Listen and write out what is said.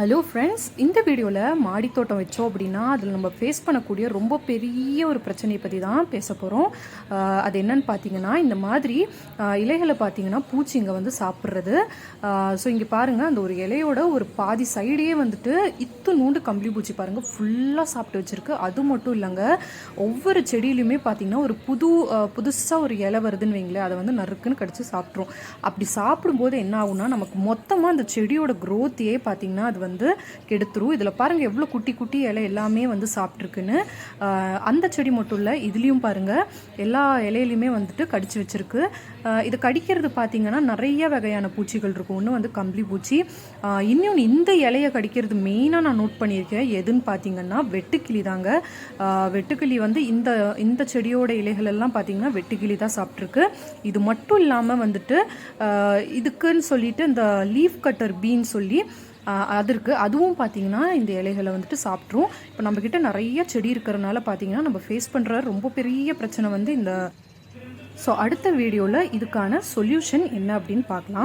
Hello friends இந்த வீடியோவில் மாடித்தோட்டம் வச்சோம் அப்படின்னா அதில் நம்ம ஃபேஸ் பண்ணக்கூடிய ரொம்ப பெரிய ஒரு பிரச்சனையை பற்றி தான் பேச போகிறோம் அது என்னன்னு பார்த்தீங்கன்னா இந்த மாதிரி இலைகளை பார்த்தீங்கன்னா பூச்சிங்க வந்து சாப்பிட்றது. ஸோ இங்கே பாருங்கள் அந்த ஒரு இலையோட ஒரு பாதி சைடே வந்துட்டு இத்து நூண்டு கம்பளி பூச்சி பாருங்கள் ஃபுல்லாக சாப்பிட்டு வச்சிருக்கு. அது மட்டும் இல்லைங்க ஒவ்வொரு செடியிலையுமே பார்த்தீங்கன்னா ஒரு புது புதுசாக ஒரு இலை வருதுன்னு வைங்களேன் அதை வந்து நறுக்குன்னு கடிச்சு சாப்பிட்ரும் அப்படி சாப்பிடும்போது என்ன ஆகுனா நமக்கு மொத்தமாக அந்த செடியோட க்ரோத்தையே பார்த்தீங்கன்னா அது வந்து வந்து கெடுத்துரும். இதில் பாருங்கள் எவ்வளோ குட்டி குட்டி இலை எல்லாமே வந்து சாப்பிட்ருக்குன்னு அந்த செடி மட்டும் இல்லை இதுலேயும் பாருங்கள் எல்லா இலையிலையுமே வந்துட்டு கடிச்சு வச்சுருக்கு. இது கடிக்கிறது பார்த்திங்கன்னா நிறைய வகையான பூச்சிகள் இருக்கும். ஒன்று வந்து கம்பளி பூச்சி. இன்னொன்று இந்த இலையை கடிக்கிறது மெயினாக நான் நோட் பண்ணியிருக்கேன். எதுன்னு பார்த்தீங்கன்னா வெட்டுக்கிளி தாங்க. வெட்டுக்கிளி வந்து இந்த இந்த செடியோட இலைகள் எல்லாம் பார்த்தீங்கன்னா வெட்டுக்கிளி தான் சாப்பிட்ருக்கு இது மட்டும் இல்லாமல் வந்துட்டு இதுக்குன்னு சொல்லிட்டு இந்த லீஃப் கட்டர் பீன் சொல்லி அது இருக்குது அதுவும் பார்த்தீங்கன்னா இந்த இலைகளை வந்துட்டு சாப்பிட்ரும் இப்போ நம்மக்கிட்ட நிறைய செடி இருக்கிறனால பார்த்தீங்கன்னா நம்ம ஃபேஸ் பண்ணுற ரொம்ப பெரிய பிரச்சனை வந்து இந்த ஸோ அடுத்த வீடியோவில் இதுக்கான சொல்யூஷன் என்ன அப்படின்னு பார்க்கலாம்.